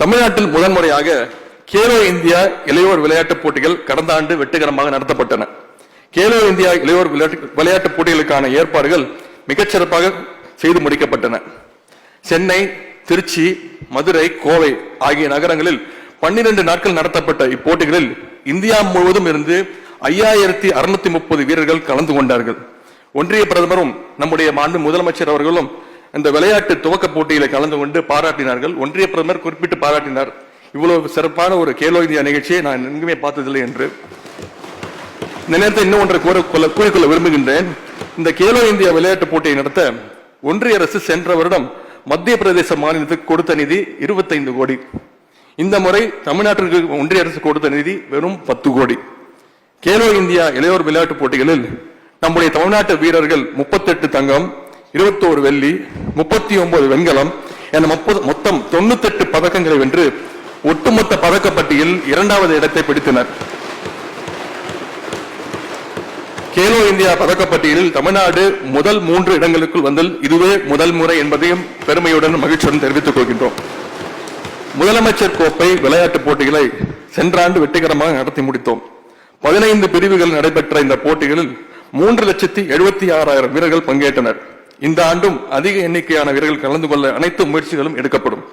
தமிழ்நாட்டில் முதன்முறையாக கேலோ இந்தியா இளையோர் விளையாட்டுப் போட்டிகள் கடந்த ஆண்டு வெற்றிகரமாக நடத்தப்பட்டன. கேலோ இந்தியா இளையோர் விளையாட்டு விளையாட்டுப் போட்டிகளுக்கான ஏற்பாடுகள் மிகச்சிறப்பாக செய்து முடிக்கப்பட்டன. சென்னை திருச்சி மதுரை கோவை ஆகிய நகரங்களில் பன்னிரண்டு நாட்கள் நடத்தப்பட்ட இப்போட்டிகளில் இந்தியா முழுவதும் இருந்து ஐயாயிரத்தி அறுநூத்தி முப்பது வீரர்கள் கலந்து கொண்டார்கள். ஒன்றிய பிரதமரும் நம்முடைய மாண்பு முதலமைச்சர் அவர்களும் இந்த விளையாட்டு துவக்க போட்டியில கலந்து கொண்டு பாராட்டினார்கள். ஒன்றிய பிரதமர் குறிப்பிட்டு பாராட்டினார். இவ்வளவு சிறப்பான ஒரு கேலோ இந்தியா நிகழ்ச்சியை நான் எங்குமே பார்த்ததில்லை என்று. இந்த நேரத்தை இன்னும் ஒன்றை கூற கொள்ள- கூறிக்கொள்ள விரும்புகின்றேன். இந்த கேலோ இந்தியா விளையாட்டு போட்டியை நடத்த ஒன்றிய அரசு சென்ற வருடம் மத்திய பிரதேச மாநிலத்துக்கு கொடுத்த நிதி 25 கோடி. இந்த முறை தமிழ்நாட்டிற்கு ஒன்றிய அரசு கொடுத்த நிதி வெறும் பத்து கோடி. கேலோ இந்தியா இளையோர் விளையாட்டுப் போட்டிகளில் நம்முடைய தமிழ்நாட்டு வீரர்கள் 38 தங்கம் 21 வெள்ளி 39 வெண்கலம் என முப்பது- மொத்தம் 98 பதக்கங்களை வென்று ஒட்டுமொத்த பதக்கப்பட்டியில் இரண்டாவது இடத்தை பிடித்தனர். கேலோ இந்தியா பதக்கப்பட்டியலில் தமிழ்நாடு முதல் மூன்று இடங்களுக்குள் வந்தல் இதுவே முதல் முறை என்பதையும் பெருமையுடன் மகிழ்ச்சியுடன் தெரிவித்துக் கொள்கின்றோம். முதலமைச்சர் கோப்பை விளையாட்டுப் போட்டிகளை சென்ற ஆண்டு வெற்றிகரமாக நடத்தி முடித்தோம். பதினைந்து பிரிவுகள் நடைபெற்ற இந்த போட்டிகளில் மூன்று லட்சத்தி எழுபத்தி ஆறாயிரம் வீரர்கள் பங்கேற்றனர். இந்த ஆண்டும் அதிக எண்ணிக்கையான வீரர்கள் கலந்து கொள்ள அனைத்து முயற்சிகளும் எடுக்கப்படும்.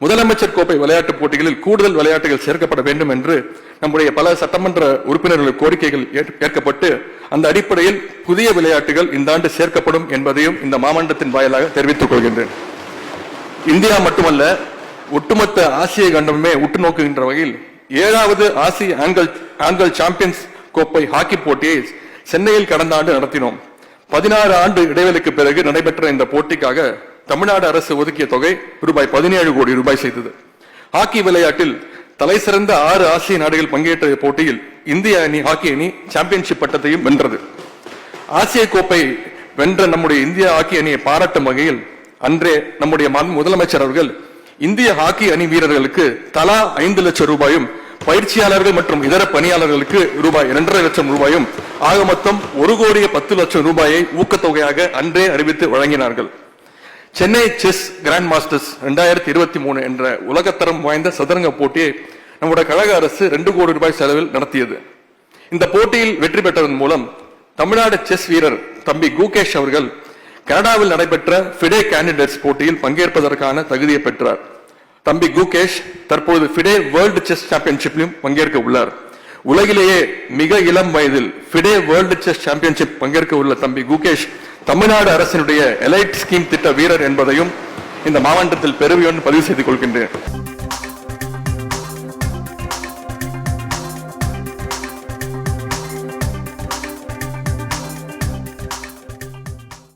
முதலமைச்சர் கோப்பை விளையாட்டுப் போட்டிகளில் கூடுதல் விளையாட்டுகள் சேர்க்கப்பட வேண்டும் என்று நம்முடைய பல சட்டமன்ற உறுப்பினர்கள் கோரிக்கைகள் ஏற்- ஏற்கப்பட்டு அந்த அடிப்படையில் புதிய விளையாட்டுகள் இந்த ஆண்டு சேர்க்கப்படும் என்பதையும் இந்த மாமண்டத்தின் வாயிலாக தெரிவித்துக் கொள்கின்றேன். இந்தியா மட்டுமல்ல ஒட்டுமொத்த ஆசிய கண்டமே உற்று நோக்குகின்ற வகையில் ஏழாவது ஆசிய ஆங்கிள் ஆங்கிள் சாம்பியன்ஸ் கோப்பை ஹாக்கி போட்டியை சென்னையில் கடந்த ஆண்டு நடத்தினோம். பதினாறு ஆண்டு இடைவெளிக்கு பிறகு நடைபெற்ற இந்த போட்டிக்காக தமிழ்நாடு அரசு ஒதுக்கிய தொகை ரூபாய் பதினேழு கோடி ரூபாய் செய்தது. ஹாக்கி விளையாட்டில் தலைசிறந்த ஆறு ஆசிய நாடுகள் பங்கேற்ற போட்டியில் இந்திய அணி ஹாக்கி அணி சாம்பியன்ஷிப் பட்டத்தையும் வென்றது. ஆசிய கோப்பை வென்ற நம்முடைய இந்திய ஹாக்கி அணியை பாராட்டும் வகையில் அன்றே நம்முடைய முதலமைச்சர் அவர்கள் இந்திய ஹாக்கி அணி வீரர்களுக்கு தலா ஐந்து லட்சம் ரூபாயும் பயிற்சியாளர்கள் மற்றும் இதர பணியாளர்களுக்கு ரூபாய் இரண்டரை லட்சம் ரூபாயும் ஆக மொத்தம் ஒரு கோடியே பத்து லட்சம் ரூபாயை ஊக்கத்தொகையாக அன்றே அறிவித்து வழங்கினார்கள். சென்னை செஸ் கிராண்ட் மாஸ்டர்ஸ் ரெண்டாயிரத்தி இருபத்தி மூணு என்ற உலகத்தரம் வாய்ந்த சதுரங்க போட்டியை நம்முடைய கழக அரசு ரெண்டு கோடி ரூபாய் செலவில் நடத்தியது. இந்த போட்டியில் வெற்றி பெற்றதன் மூலம் தமிழ்நாடு செஸ் வீரர் தம்பி குகேஷ் அவர்கள் கனடாவில் நடைபெற்ற ஃபிடே கேண்டிடேட்ஸ் போட்டியில் பங்கேற்பதற்கான தகுதியை பெற்றார். தம்பி குகேஷ் தற்போது ஃபிடே வேர்ல்டு செஸ் சாம்பியன்ஷிப்லையும் பங்கேற்க உள்ளார். உலகிலேயே மிக இளம் வயதில் ஃபிடே வேர்ல்டு செஸ் சாம்பியன்ஷிப் பங்கேற்க உள்ள தம்பி குகேஷ் தமிழ்நாடு அரசினுடைய எலைட் ஸ்கீம் திட்ட வீரர் என்பதையும் இந்த மாவட்டத்தில் பெருமையோடு பதிவு செய்து கொள்கின்றேன்.